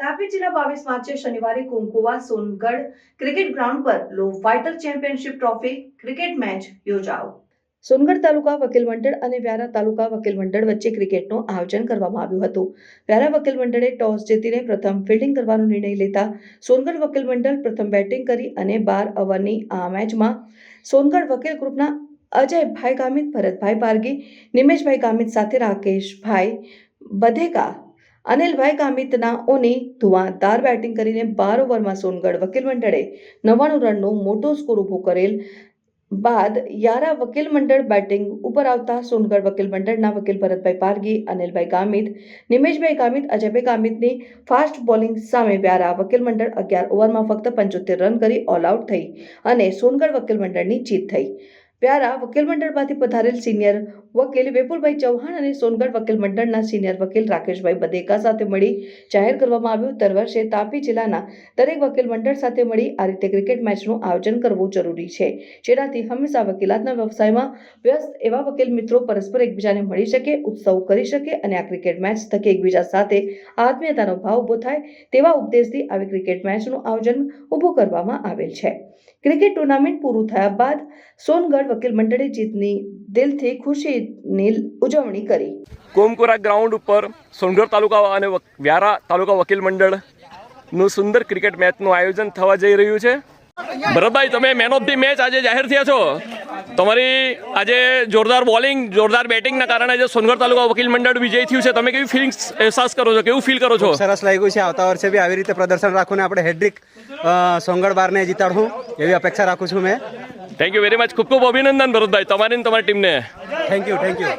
તાપીજીના બાવીસ માર્ચે શનિવારે કુંકુવા, સોનગઢ ક્રિકેટ ગ્રાઉન્ડ પર law fighter championship trophy cricket match યોજાઓ Songadh તાલુકા વકીલ મંડળ અને વ્યારા તાલુકા વકીલ મંડળ વચ્ચે ક્રિકેટનું આયોજન કરવામાં આવ્યું હતું. વ્યારા વકીલ મંડળે ટોસ જીતીને પ્રથમ ફિલ્ડિંગ કરવાનો નિર્ણય લેતા સોનગઢ વકીલ મંડળ પ્રથમ બેટિંગ કરી અને બાર ઓવરની આ મેચમાં સોનગઢ વકીલ ગ્રુપના અજયભાઈ ગામિત, ભરતભાઈ પારગી નિમેશભાઈ ગામિત સાથે રાકેશભાઈ બધેકા અનિલભાઈ ગામિતના ઓની ધુઆધાર બેટિંગ કરીને બાર ઓવરમાં સોનગઢ વકીલ મંડળે નવ્વાણું રનનો મોટો સ્કોર ઊભો કરેલ બાદ યારા વકીલ મંડળ બેટિંગ ઉપર આવતા સોનગઢ વકીલ મંડળના વકીલ ભરતભાઈ પારગી અનિલભાઈ ગામિત, નિમેશભાઈ ગામિત, અજયભાઈ ગામિતની ફાસ્ટ બોલિંગ સામે વ્યારા વકીલ મંડળ અગિયાર ઓવરમાં ફક્ત પંચોતેર રન કરી ઓલ આઉટ થઈ અને સોનગઢ વકીલ મંડળની જીત થઈ. વ્યારા વકીલ મંડળમાંથી પધારેલ સિનિયર વકીલ વેપુલભાઈ ચૌહાણ અને સોનગઢ વકીલ મંડળના સિનિયર વકીલ રાકેશભાઈ બધેકા સાથે મળી જાહેર કરવામાં આવ્યું. દર વર્ષે તાપી જિલ્લાના દરેક વકીલ મંડળ સાથે મળી આ રીતે ક્રિકેટ મેચનું આયોજન કરવું જરૂરી છે. જેનાથી હંમેશા વકીલાતના વ્યવસાયમાં વ્યસ્ત એવા વકીલ મિત્રો પરસ્પર એકબીજાને મળી શકે, ઉત્સવ કરી શકે અને આ ક્રિકેટ મેચ થકી એકબીજા સાથે આત્મીયતાનો ભાવ ઊભો થાય તેવા ઉપદેશથી આવી ક્રિકેટ મેચનું આયોજન ઊભું કરવામાં આવેલ છે. ક્રિકેટ ટુર્નામેન્ટ પૂરું થયા બાદ સોનગઢ વકીલ મંડળે જીતની દિલથી ખુશીની ઉજવણી કરી. કોમકોરા ગ્રાઉન્ડ ઉપર સોનગઢ તાલુકા અને વ્યારા તાલુકા વકીલ મંડળનું સુંદર ક્રિકેટ મેચનું આયોજન થવા જઈ રહ્યું છે. ભરતભાઈ તમે મેન ઓફ ધી મેચ આજે જાહેર થયા છો. તમારી આજે જોરદાર બોલિંગ જોરદાર બેટિંગના કારણે આજે સોનગઢ તાલુકા વકીલ મંડળ વિજય થયું છે. તમે કેવી ફિલિંગ્સ અહેસાસ કરો છો? કેવું ફીલ કરો છો? સરસ લાગ્યું છે. આવતા વર્ષે બી આવી રીતે પ્રદર્શન રાખું ને આપણે હેડ્રિક સોનગઢ બારને જીતાડું એવી અપેક્ષા રાખું છું મેં. થેન્ક યુ વેરી મચ ખૂબ ખૂબ અભિનંદન ભરતભાઈ, તમારી ને તમારી ટીમને થેન્ક યુ થેન્ક યુ